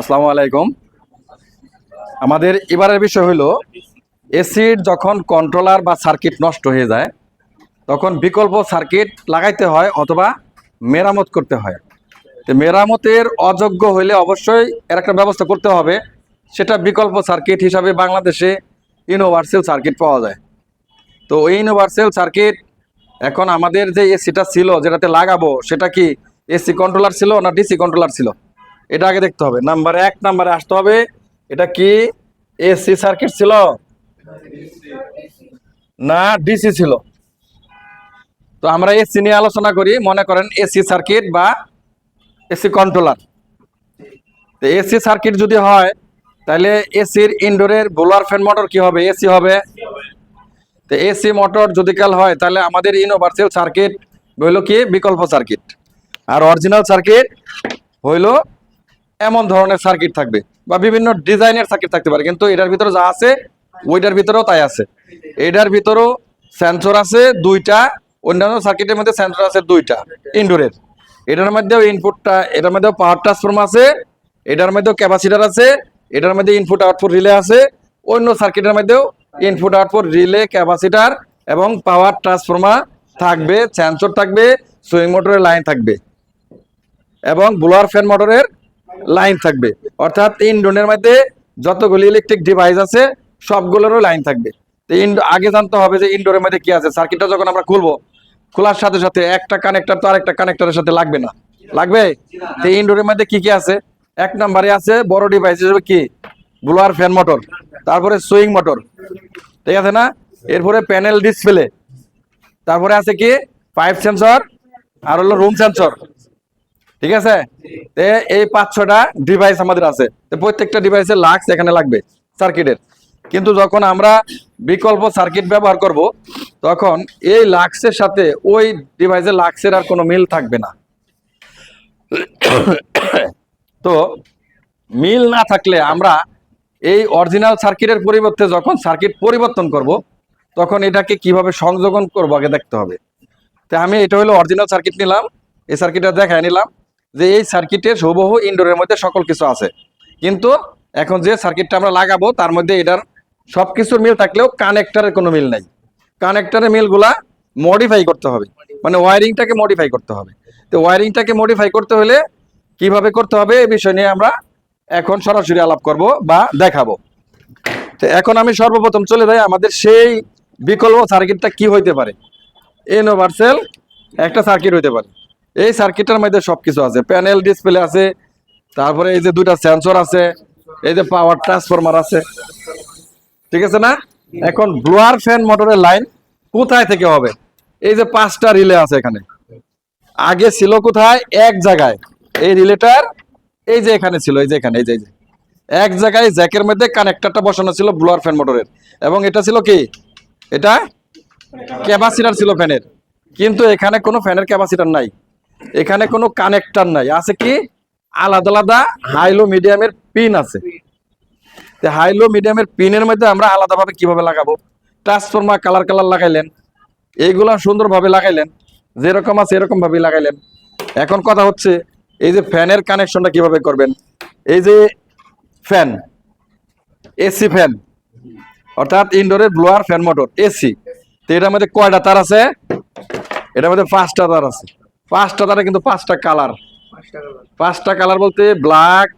আসসালামু আলাইকুম। আমাদের এবারের বিষয় হলো এসির যখন কন্ট্রোলার বা সার্কিট নষ্ট হয়ে যায়, তখন বিকল্প সার্কিট লাগাইতে হয় অথবা মেরামত করতে হয়। তো মেরামতের অযোগ্য হইলে অবশ্যই এর একটা ব্যবস্থা করতে হবে। সেটা বিকল্প সার্কিট হিসাবে বাংলাদেশে ইউনিভার্সাল সার্কিট পাওয়া যায়। তো ওই ইউনিভার্সাল সার্কিট এখন আমাদের যে এসিটা ছিল, যেটাতে লাগাবো, সেটা কি এসি কন্ট্রোলার ছিল না ডিসি কন্ট্রোলার ছিল? এটা আগে দেখতে হবে। নাম্বার এক নাম্বারে আসতে হবে। এটা কি? এসি সার্কিট ছিল? না ডিসি ছিল। তো আমরা এসি নিয়ে আলোচনা করি। মনে করেন এসি সার্কিট বা এসি কন্ট্রোলার তো এসি সার্কিট যদি হয়, তাহলে এসির ইনডোরের বোলার ফ্যান মোটর কি হবে? এসি হবে। তো এসি মোটর যদি কাল হয়, তাহলে আমাদের ইউনিভার্সাল সার্কিট হইল কি? বিকল্প সার্কিট আর অরিজিনাল সার্কিট হইল এমন ধরনের সার্কিট থাকবে বা বিভিন্ন ডিজাইনের সার্কিট থাকতে পারে। কিন্তু এটার ভিতরে যা আছে, ওইটার ভিতরেও তাই আছে। এটার ভিতরেও সেন্সর আছে দুইটা, অন্যান্য সার্কিটের মধ্যে সেন্সর আছে দুইটা ইনডোরের এটার মধ্যেও ইনপুটটা এটার মধ্যেও পাওয়ার ট্রান্সফর্ম আছে, এটার মধ্যেও ক্যাপাসিটার আছে, এটার মধ্যে ইনপুট আউটপুট রিলে আছে, অন্য সার্কিটের মধ্যেও ইনপুট আউটপুট রিলে ক্যাপাসিটার এবং পাওয়ার ট্রান্সফর্মার থাকবে সেন্সর থাকবে সুইং মোটরের লাইন থাকবে এবং ব্লোয়ার ফ্যান মোটরের লাইন থাকবে। অর্থাৎ ইন্ডোনের মধ্যে যতগুলি ইলেকট্রিক ডিভাইস আছে, সবগুলোরও লাইন থাকবে। তো আগে জানতে হবে যে ইনডোরের মধ্যে কি আছে। সার্কিটটা যখন আমরা খুলবো, খোলার সাথে সাথে একটা কানেক্টর তো আরেকটা কানেক্টরের সাথে লাগবে না। লাগবে? তো ইনডোরের মধ্যে কি কি আছে? এক নম্বরে আছে বড় ডিভাইস হিসেবে কি? ব্লোয়ার ফ্যান মোটর তারপরে সুইং মোটর ঠিক আছে না? এরপরে প্যানেল ডিসপ্লে তারপরে আছে কি? পাইপ সেন্সর আর হলো রুম সেন্সর ঠিক আছে? এই পাঁচ ছটা ডিভাইস আমাদের আছে। প্রত্যেকটা ডিভাইসের লাক্স এখানে লাগবে সার্কিটের কিন্তু যখন আমরা বিকল্প সার্কিট ব্যবহার করব, তখন এই লাক্সের সাথে ওই ডিভাইসের লাক্সের আর কোনো মিল থাকবে না। তো মিল না থাকলে আমরা এই অরিজিনাল সার্কিটের পরিবর্তে যখন সার্কিট পরিবর্তন করব, তখন এটাকে কীভাবে সংযোজন করব আগে দেখতে হবে। তো আমি এটা হলো অরিজিনাল সার্কিট নিলাম, এই সার্কিটটা দেখায় নিলাম। যে এই সার্কিটের হুবহু ইনডোরের মধ্যে সকল কিছু আছে। কিন্তু এখন যে সার্কিটটা আমরা লাগাবো, তার মধ্যে এটার সব কিছুর মিল থাকলেও কানেক্টারের কোনো মিল নাই। কানেক্টারের মিলগুলা মডিফাই করতে হবে। মানে ওয়ারিংটাকে মডিফাই করতে হবে। তো ওয়ারিংটাকে মডিফাই করতে হলে কীভাবে করতে হবে এই বিষয় নিয়ে আমরা এখন সরাসরি আলাপ করব বা দেখাবো। তো এখন আমি সর্বপ্রথম চলে যাই আমাদের সেই বিকল্প সার্কিটটা কি হইতে পারে। ইউনিভার্সাল একটা সার্কিট হইতে পারে। এই সার্কিটের মধ্যে সবকিছু আছে। প্যানেল ডিসপ্লে আছে, তারপরে এই যে দুইটা সেন্সর আছে, এই যে পাওয়ার ট্রান্সফরমার আছে। ঠিক আছে না? এখন ব্লোয়ার ফ্যান মোটরের লাইন কোথায় থেকে হবে? এই যে পাঁচটা রিলে আছে এখানে। আগে ছিল কোথায়? এক জায়গায়। এই রিলেটার এই যে এখানে ছিল, এই যে এখানে, এই যে। এক জায়গায় জ্যাকের মধ্যে কানেক্টরটা বসানো ছিল ব্লোয়ার ফ্যান মোটরের এবং এটা ছিল কি? এটা ক্যাপাসিটার ছিল ফ্যানের কিন্তু এখানে কোনো ফ্যানের ক্যাপাসিটার নাই। এখানে কোনো কানেক্টার নাই। আছে কি? আলাদা আলাদা হাইলো মিডিয়ামের পিন আছে। হাইলো মিডিয়ামের পিনের মধ্যে আমরা আলাদাভাবে কীভাবে লাগাবো? ট্রান্সফর্মার কালার কালার লাগাইলেন। এইগুলা সুন্দরভাবে লাগাইলেন। যেরকম আছে এরকম ভাবে লাগাইলেন। এখন কথা হচ্ছে, এই যে ফ্যানের কানেকশনটা কীভাবে করবেন? এই যে ফ্যান এসি ফ্যান অর্থাৎ ইনডোরের ব্লোয়ার ফ্যান মোটর এসি তো এটার মধ্যে কয়টা তার আছে? এটার মধ্যে পাঁচটা তার আছে। পাঁচটা তারে কিন্তু পাঁচটা কালার। পাঁচটা কালার। বলতে ব্ল্যাক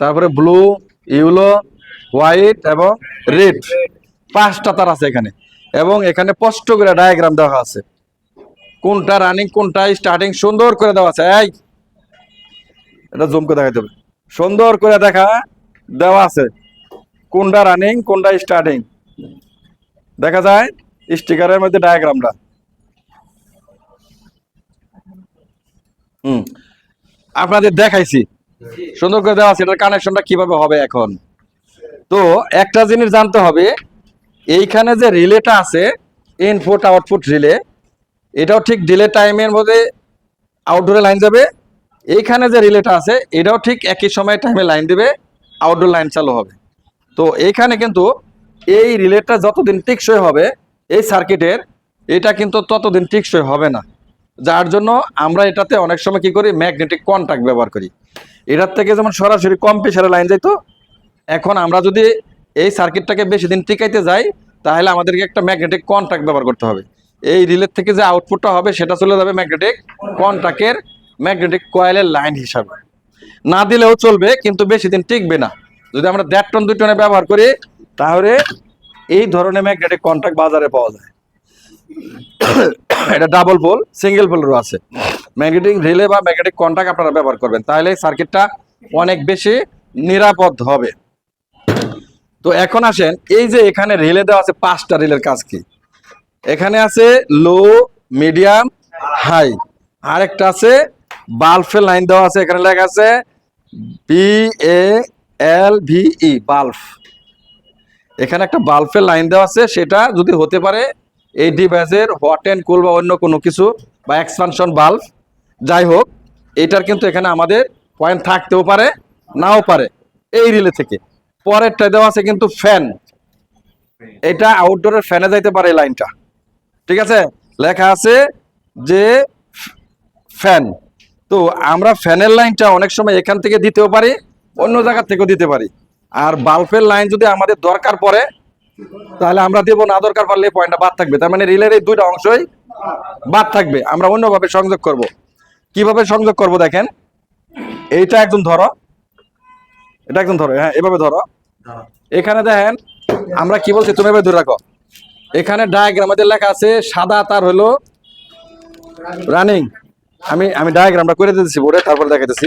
তারপরে ব্লু ইউলো হোয়াইট এবং রেড। পাঁচটা তার আছে এখানে। এবং এখানে স্পষ্ট করে ডায়াগ্রাম দেওয়া আছে। কোনটা রানিং কোনটা স্টার্টিং সুন্দর করে দেওয়া আছে। এই! এটা জুম করে দেখাতে হবে। সুন্দর করে দেখা দেওয়া আছে। কোনটা রানিং কোনটা স্টার্টিং দেখা যায় স্টিকারের মধ্যে ডায়াগ্রামটা হুম। আপনাদের দেখাইছি। সুন্দর করে দেওয়া আছে, এটার কানেকশনটা কীভাবে হবে এখন? তো, একটা জিনিস জানতে হবে, এইখানে যে রিলেটা আছে ইনপুট আউটপুট রিলে, এটাও ঠিক ডিলে টাইমের মধ্যে আউটডোরে লাইন যাবে। এইখানে যে রিলেটা আছে, এটাও ঠিক একই সময় টাইমে লাইন দেবে আউটডোর লাইন চালু হবে। তো, এইখানে কিন্তু এই রিলেটা যতদিন টিকসই হবে, এই সার্কিটের এটা কিন্তু ততদিন টিকসই হবে না। যার জন্য আমরা এটাতে অনেক সময় কি করি ম্যাগনেটিক কন্ট্যাক্ট ব্যবহার করি। এটার থেকে যেমন সরাসরি কম প্রেশারের লাইন যাইতো, এখন আমরা যদি এই সার্কিটটাকে বেশি দিন টিকাইতে যাই, তাহলে আমাদেরকে একটা ম্যাগনেটিক কন্ট্যাক্ট ব্যবহার করতে হবে। এই রিলের থেকে যে আউটপুটটা হবে, সেটা চলে যাবে ম্যাগনেটিক কন্ট্যাক্টের ম্যাগনেটিক কয়েলের লাইন হিসাবে। না দিলেও চলবে, কিন্তু বেশি দিন টিকবে না। যদি আমরা দেড় টন, দুই টনে ব্যবহার করি, তাহলে এই ধরনের ম্যাগনেটিক কন্ট্যাক্ট বাজারে পাওয়া যায়। এটা ডাবল পোল সিঙ্গেল পোলেরও আছে। ম্যাগনেটিক রিলে বা ম্যাগনেটিক কন্ট্যাক্ট আপনারা ব্যবহার করবেন তাহলে সার্কিটটা অনেক বেশি নিরাপদ হবে। তো এখন আসেন, এই যে এখানে রিলে দেওয়া আছে, পাঁচটা রিলের কাজ কি? এখানে আছে লো মিডিয়াম হাই আরেকটা আছে বাল্বের লাইন দেওয়া আছে, এখানে লেখা আছে B A L V E bulb এখানে একটা বাল্বের লাইন দেওয়া আছে, সেটা যদি হতে পারে এই ডিভাইসের হট অ্যান্ড কুল বা অন্য কোনো কিছু বা এক্সপানশন বাল্ব যাই হোক, এটার কিন্তু এখানে আমাদের পয়েন্ট থাকতেও পারে, নাও পারে, এই রিলে থেকে। পরেরটা দেওয়া আছে কিন্তু ফ্যান এটা আউটডোরের ফ্যানে যাইতে পারে লাইনটা ঠিক আছে? লেখা আছে যে ফ্যান তো আমরা ফ্যানের লাইনটা অনেক সময় এখান থেকে দিতেও পারি, অন্য জায়গা থেকেও দিতে পারি। আর বাল্বের লাইন যদি আমাদের দরকার পড়ে তাহলে আমরা দেবো না দরকার এই পয়েন্টটা বাদ থাকবে। তার মানে রিলের এই দুইটা অংশই বাদ থাকবে। আমরা অন্যভাবে সংযোগ করব। কীভাবে সংযোগ করব দেখেন? এইটা একদম ধরো। এটা একদম ধরো হ্যাঁ এভাবে ধরো। এখানে দেখেন, আমরা কি বলছি? তুমি এভাবে ধরে রাখো। এখানে ডায়াগ্রাম আমাদের লেখা আছে, সাদা তার হলো রানিং আমি আমি ডায়াগ্রামটা করে দিতেছি বোর্ডে, তারপর দেখাইতেছি।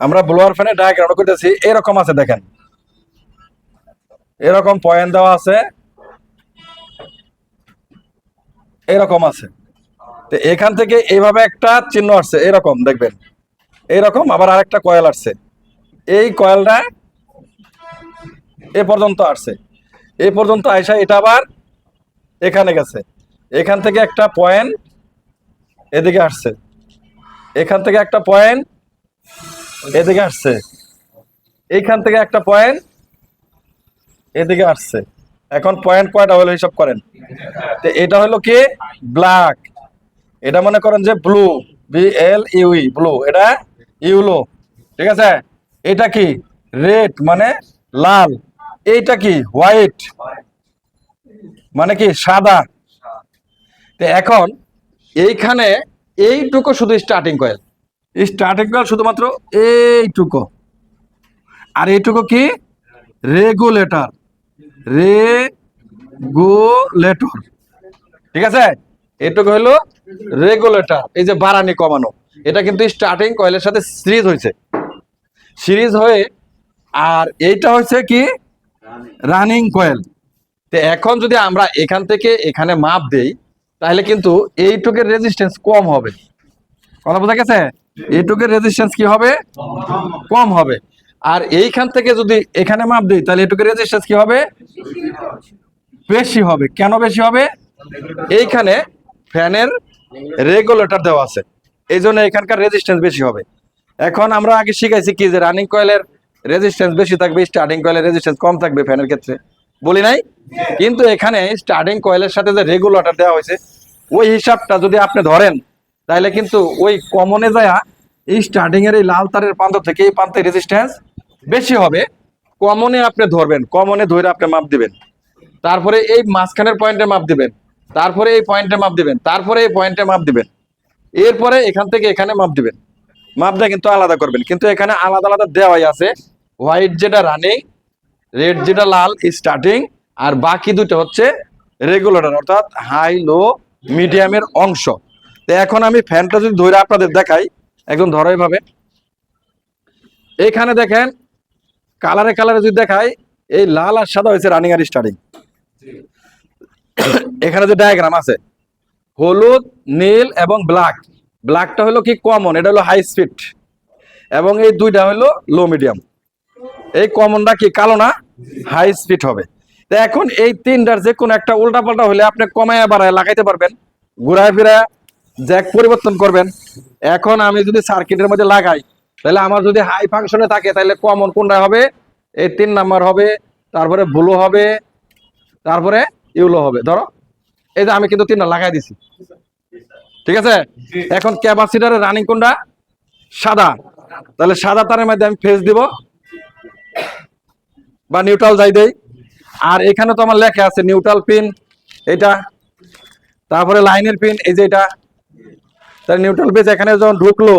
আমরা ব্লোয়ার ফ্যানে ডায়াগ্রামটা করতেছি, এরকম আছে দেখেন। এরকম পয়েন্ট দেওয়া আছে। এরকম আছে। তো এখান থেকে এইভাবে একটা চিহ্ন আসছে, এরকম দেখবেন। এরকম আবার আরেকটা কয়েল আসছে। এই কয়েলটা এ পর্যন্ত আসছে। এ পর্যন্ত আইসা এটা আবার এখানে গেছে। এখান থেকে একটা পয়েন্ট এদিকে আসছে। এখান থেকে একটা পয়েন্ট এদিকে আসছে। এইখান থেকে একটা পয়েন্ট এদিকে আসছে। এখন পয়েন্ট কয়টা হলো হিসাব করেন? তো এটা হলো কি? ব্ল্যাক এটা মনে করেন যে blue B L U E blue এটা ইউলো ঠিক আছে? এটা কি? রেড মানে লাল। এইটা কি? হোয়াইট মানে কি? সাদা। তো এখন এইখানে এইটুকু শুধু স্টার্টিং কয়েল স্টার্টিং কয়েল শুধুমাত্র এইটুকু। আর এইটুকু কি? রেগুলেটর রেগুলেটর ঠিক আছে? এটুকু হলো রেগুলেটর এই যে বাড়ানি কমানো। এটা কিন্তু স্টার্টিং কয়েলের সাথে সিরিজ হয়েছে। সিরিজ হয়ে, আর এইটা হচ্ছে কি? রানিং কয়েল তো এখন যদি আমরা এখান থেকে এখানে মাপ দেই, তাহলে কিন্তু এইটুকের রেজিস্ট্যান্স কম হবে। কথা বোঝা গেছে? এইটুকের রেজিস্ট্যান্স কি হবে? কম হবে। আর এইখান থেকে যদি এখানে মাপ দিই, তাহলে এইটুকের রেজিস্ট্যান্স কি হবে? বেশি হবে। কেন বেশি হবে? এইখানে ফ্যানের রেগুলেটর দেওয়া আছে। এই জন্য এখানকার রেজিস্ট্যান্স বেশি হবে। এখন আমরা আগে শিখাইছি কি যে রানিং কয়েলের রেজিস্ট্যান্স বেশি থাকবে স্টার্টিং কয়েলের রেজিস্ট্যান্স কম থাকবে ফ্যানের ক্ষেত্রে। বলি নাই? কিন্তু এখানে স্টার্টিং কয়েলের সাথে যে রেগুলেটর দেওয়া হয়েছে, ওই হিসাবটা যদি আপনি ধরেন তাহলে কিন্তু ওই কমনে যায় এই স্টার্টিং এর এই লাল তারের প্রান্ত থেকে এই প্রান্তের রেজিস্ট্যান্স বেশি হবে। কমনে আপনি ধরবেন, কমনে ধরে আপনি মাপ দিবেন। তারপরে এই মাঝখানের পয়েন্টে মাপ দিবেন, তারপরে এই পয়েন্টে মাপ দিবেন, তারপরে এই পয়েন্টে মাপ দিবেন। এরপরে এখান থেকে এখানে মাপ দিবেন। মাপটা কিন্তু আলাদা করবেন, কিন্তু এখানে আলাদা আলাদা দেওয়াই আছে। হোয়াইট যেটা রানিং রেড যেটা লাল স্টার্টিং আর বাকি দুটো হচ্ছে রেগুলেটর অর্থাৎ হাই লো মিডিয়ামের অংশ। এখন আমি ফ্যানটা যদি ধরে আপনাদের দেখাই, একদম ধরো এইভাবে এইখানে দেখেন, কালারে কালারে যদি দেখাই, এই লাল আর সাদা হয়েছে রানিং আর স্টার্টিং এখানে যে ডায়াগ্রাম আছে, হলুদ, নীল এবং ব্ল্যাক ব্ল্যাকটা হলো কি কমন এটা হলো হাই স্পিড এবং এই দুইটা হলো লো মিডিয়াম এই কমনটা কি কালো না? হাই স্পিড হবে। তো এখন এই তিনটার যে কোনো একটা উল্টা পাল্টা হলে আপনি কমায় বাড়ায় লাগাইতে পারবেন। ঘুরায় ফিরায় জ্যাক পরিবর্তন করবেন। এখন আমি যদি সার্কিটের মধ্যে লাগাই, তাহলে আমার যদি হাই ফাংশনে থাকে, তাহলে কমন কোনটা হবে? এই তিন নাম্বার হবে, তারপরে ব্লু হবে, তারপরে ইউলো হবে। ধরো, এই যে আমি কিন্তু তিনটা লাগাই দিছি। ঠিক আছে? এখন ক্যাপাসিটারের রানিং কোনটা? সাদা। তাহলে সাদা তারের মধ্যে আমি ফেস দিব, বা নিউট্রাল যাই দেই। আর এখানে তো আমার লেখা আছে নিউট্রাল পিন এটা। তারপরে লাইনের পিন এই যে এটা। তাহলে নিউট্রাল পেজ এখানে যখন ঢুকলো,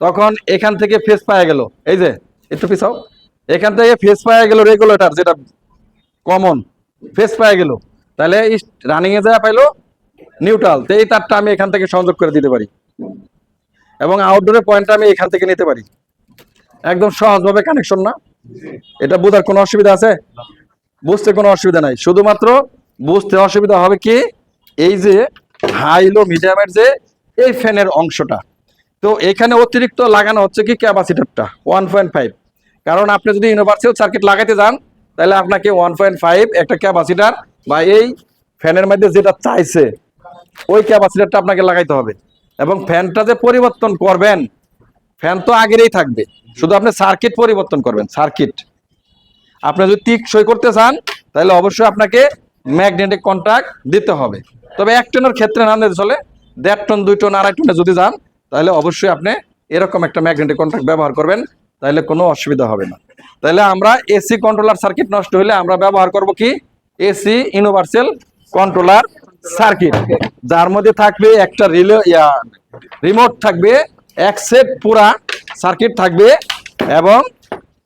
তখন এখান থেকে ফেস পাওয়া গেল। এই যে, একটু পিছাও। এখান থেকে ফেস পাওয়া গেল রেগুলেটর যেটা কমন ফেস পাওয়া গেল। তাহলে রানিং এ যা পাইলো নিউট্রাল তো এই তারটা আমি এখান থেকে সংযোগ করে দিতে পারি। এবং আউটডোরের পয়েন্টটা আমি এখান থেকে নিতে পারি। একদম সহজভাবে কানেকশন না। এটা বোঝার কোনো অসুবিধা আছে? বুঝতে কোনো অসুবিধা নাই। শুধুমাত্র বুঝতে অসুবিধা হবে কি? এই যে হাই লো মিডিয়ামের যে এই ফ্যানের অংশটা। তো এখানে অতিরিক্ত লাগানো হচ্ছে কি ক্যাপাসিটারটা ওয়ান পয়েন্ট ফাইভ কারণ আপনি যদি ইউনিভার্সাল সার্কিট লাগাইতে যান, তাহলে আপনাকে ওয়ান পয়েন্ট ফাইভ একটা ক্যাপাসিটার বা এই ফ্যানের মধ্যে যেটা চাইছে, ওই ক্যাপাসিটারটা আপনাকে লাগাইতে হবে। এবং ফ্যানটা যে পরিবর্তন করবেন, ফ্যান তো আগেরই থাকবে। শুধু আপনি সার্কিট পরিবর্তন করবেন সার্কিট আপনি যদি টিক সই করতে চান, তাহলে অবশ্যই আপনাকে ম্যাগনেটিক কন্ট্যাক্ট দিতে হবে। তবে এক টনের ক্ষেত্রে না চলে দেড় টন দুই টন আড়াই টনে যদি যান তাহলে অবশ্যই আপনি এরকম একটা ম্যাগনেটিক কন্ট্রাক্ট ব্যবহার করবেন তাহলে কোনো অসুবিধা হবে না। তাহলে আমরা এসি কন্ট্রোলার সার্কিট নষ্ট হলে আমরা ব্যবহার করব কি? এসি ইউনিভার্সাল কন্ট্রোলার সার্কিট যার মধ্যে থাকবে একটা রিলে রিমোট থাকবে এক সেট পুরা সার্কিট থাকবে এবং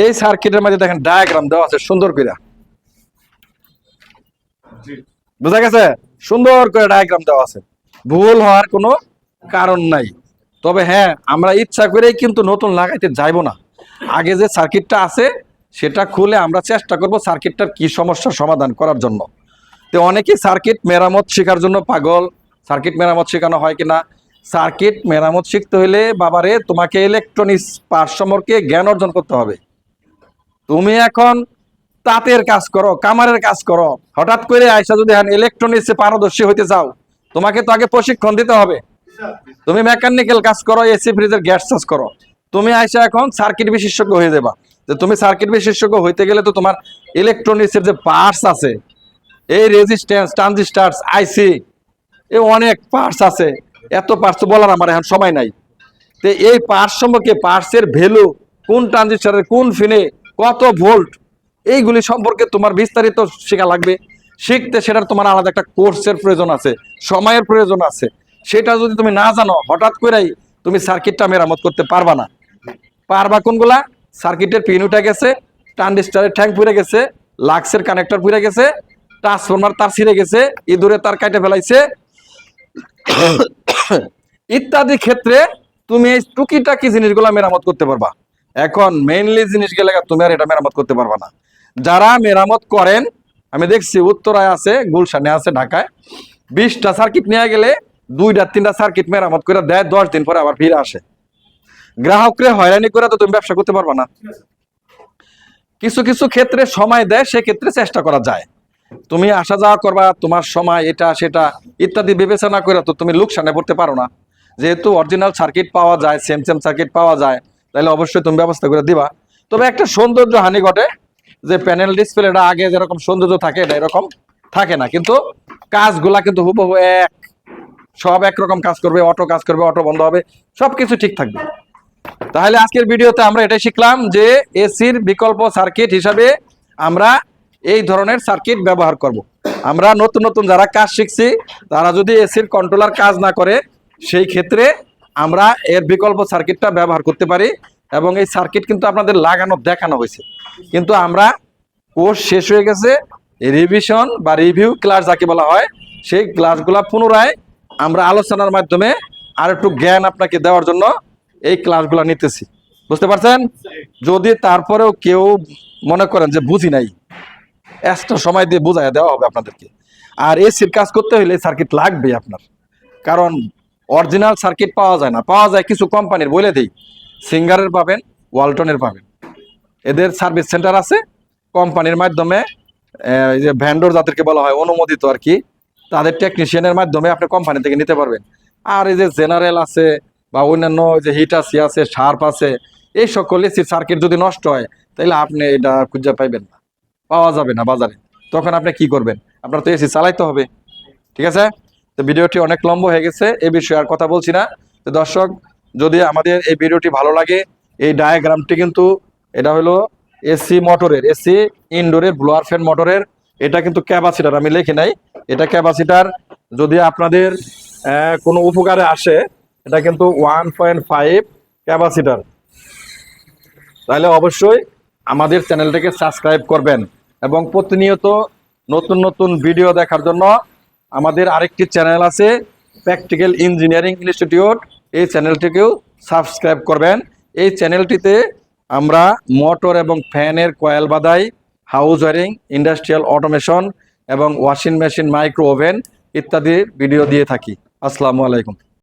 এই সার্কিটের মধ্যে দেখেন ডায়াগ্রাম দেওয়া আছে সুন্দর করে। বুঝা গেছে? সুন্দর করে ডায়াগ্রাম দেওয়া আছে। ভুল হওয়ার কোনো কারণ নাই। তবে হ্যাঁ আমরা ইচ্ছা করেই কিন্তু নতুন লাগাইতে যাইবো না। আগে যে সার্কিটটা আছে, সেটা খুলে আমরা চেষ্টা করব সার্কিটটার কি সমস্যার সমাধান করার জন্য। তো অনেকেই সার্কিট মেরামত শেখার জন্য পাগল। সার্কিট মেরামত শেখানো হয় কিনা? সার্কিট মেরামত শিখতে হলে বাবারে, তোমাকে ইলেকট্রনিক্স পার্ট সম্পর্কে জ্ঞান অর্জন করতে হবে। তুমি এখন তাঁতের কাজ করো, কামারের কাজ করো। হঠাৎ করে আইসা যদি ইলেকট্রনিক্সে পারদর্শী হইতে চাও তোমাকে তো আগে প্রশিক্ষণ দিতে হবে। তুমি মেকানিক্যাল কাজ করো এসি ফ্রিজের গ্যাস চাষ করো। তুমি আইসা এখন সার্কিট বিশেষজ্ঞ হয়ে যাবা। যে তুমি সার্কিট বিশেষজ্ঞ হইতে গেলে তো তোমার ইলেকট্রনিক্সের যে পার্টস আছে, এই রেজিস্ট্যান্স ট্রানজিস্টার্স আইসি এ অনেক পার্টস আছে। এত পার্টস বলার আমার এখন সময় নাই। তো এই পার্টস সম্পর্কে পার্টসের ভ্যালু কোন ট্রানজিস্টারের কোন ফিনে কত ভোল্ট এইগুলি সম্পর্কে তোমার বিস্তারিত শেখা লাগবে। শিখতে সেটার তোমার আলাদা একটা কোর্সের প্রয়োজন আছে, সময়ের প্রয়োজন আছে। সেটা যদি তুমি না জানো, হঠাৎ করেই তুমি সার্কিটটা মেরামত করতে পারবা না। পারবা কোনগুলা? সার্কিটের পিন উঠে গেছে ট্রানজিস্টারের ট্যাঙ্ক পুড়ে গেছে, লাক্সের কানেক্টর পুড়ে গেছে ট্রান্সফরমার তার ছিঁড়ে গেছে, ইঁদুরে তার কাটে ফেলাইছে। ইত্যাদি ক্ষেত্রে তুমি এই টুকিটাকি জিনিসগুলো মেরামত করতে পারবা। এখন মেইনলি জিনিস গেলে তুমি আর এটা মেরামত করতে পারবা না। যারা মেরামত করেন আমি দেখছি উত্তরায় আছে, গুলশানে আছে, ঢাকায়। বিশটা সার্কিট নিয়ে গেলে দুইটা, তিনটা সার্কিট মেরামত করে দেয়, দশ দিন পরে আবার ফিরে আসে। গ্রাহকরে হয়রানি করে তো তুমি ব্যবসা করতে পারবা না। কিছু কিছু ক্ষেত্রে সময় দেয়, সেক্ষেত্রে চেষ্টা করা যায়। তুমি আসা যাওয়া করবা, তোমার সময় এটা, সেটা ইত্যাদি বিবেচনা করে তো তুমি লোকসানে পড়তে পারো না। যেহেতু অরিজিনাল সার্কিট পাওয়া যায় সেম সেম সার্কিট পাওয়া যায়, তাহলে অবশ্যই তুমি ব্যবস্থা করে দিবা। তবে একটা সৌন্দর্য হানি ঘটে যে প্যানেল ডিসপ্লেটা আগে যেরকম সৌন্দর্য থাকে, এটা এরকম থাকে না। কিন্তু কাজগুলা কিন্তু হুবহু এক, সব একরকম কাজ করবে, অটো কাজ করবে, অটো বন্ধ হবে সব কিছু ঠিক থাকবে। তাহলে আজকের ভিডিওতে আমরা এটাই শিখলাম যে এসির বিকল্প সার্কিট হিসাবে আমরা এই ধরনের সার্কিট ব্যবহার করব। আমরা নতুন নতুন যারা কাজ শিখছি, তারা যদি এসির কন্ট্রোলার কাজ না করে, সেই ক্ষেত্রে আমরা এর বিকল্প সার্কিটটা ব্যবহার করতে পারি। এবং এই সার্কিট কিন্তু আপনাদের লাগানো, দেখানো হয়েছে। কিন্তু আমরা কোর্স শেষ হয়ে গেছে রিভিশন বা রিভিউ ক্লাস যাকে বলা হয়, সেই ক্লাসগুলা পুনরায় আমরা আলোচনার মাধ্যমে আর একটু জ্ঞান আপনাকে দেওয়ার জন্য এই ক্লাসগুলো নিতেছি। বুঝতে পারছেন? যদি তারপরেও কেউ মনে করেন যে বুঝি নাই এক্সট্রা সময় দিয়ে বোঝায় দেওয়া হবে আপনাদেরকে। আর এসির কাজ করতে হলে সার্কিট লাগবে আপনার। কারণ অরিজিনাল সার্কিট পাওয়া যায় না। পাওয়া যায় কিছু কোম্পানির বলে দিই। সিঙ্গারের পাবেন, ওয়ালটনের পাবেন। এদের সার্ভিস সেন্টার আছে, কোম্পানির মাধ্যমে যে ভ্যান্ডর যাদেরকে বলা হয়, অনুমোদিত আর কি, তাদের টেকনিশিয়ানের মাধ্যমে আপনি কোম্পানি থেকে নিতে পারবেন। আর এই যে জেনারেল আছে, বা অন্যান্য যে হিটাসি আছে শার্প আছে, এই সকল এসির সার্কিট যদি নষ্ট হয় তাহলে আপনি এটা খুঁজে পাইবেন না। পাওয়া যাবে না বাজারে। তখন আপনি কি করবেন? আপনার তো এসি চালাইতে হবে। ঠিক আছে? তো ভিডিওটি অনেক লম্বা হয়ে গেছে, এ বিষয়ে আর কথা বলছি না। তো দর্শক যদি আমাদের এই ভিডিওটি ভালো লাগে, এই ডায়াগ্রামটি কিন্তু এটা হলো এসি মোটরের এসি ইনডোরের ব্লোয়ার ফ্যান মোটরের এটা কিন্তু ক্যাপাসিটার আমি লিখি নাই, এটা ক্যাপাসিটার যদি আপনাদের কোনো উপকারে আসে, এটা কিন্তু ওয়ান পয়েন্ট ফাইভ ক্যাপাসিটার তাহলে অবশ্যই আমাদের চ্যানেলটাকে সাবস্ক্রাইব করবেন এবং প্রতিনিয়ত নতুন নতুন ভিডিও দেখার জন্য আমাদের আরেকটি চ্যানেল আছে প্র্যাকটিক্যাল ইঞ্জিনিয়ারিং ইনস্টিটিউট এই চ্যানেলটিকেও সাবস্ক্রাইব করবেন। এই চ্যানেলটিতে আমরা মোটর এবং ফ্যানের কয়েল বাদাই, হাউস ওয়ারিং, ইন্ডাস্ট্রিয়াল অটোমেশন এবং ওয়াশিং মেশিন, মাইক্রো ওভেন ইত্যাদি ভিডিও দিয়ে থাকি। আসসালামু আলাইকুম।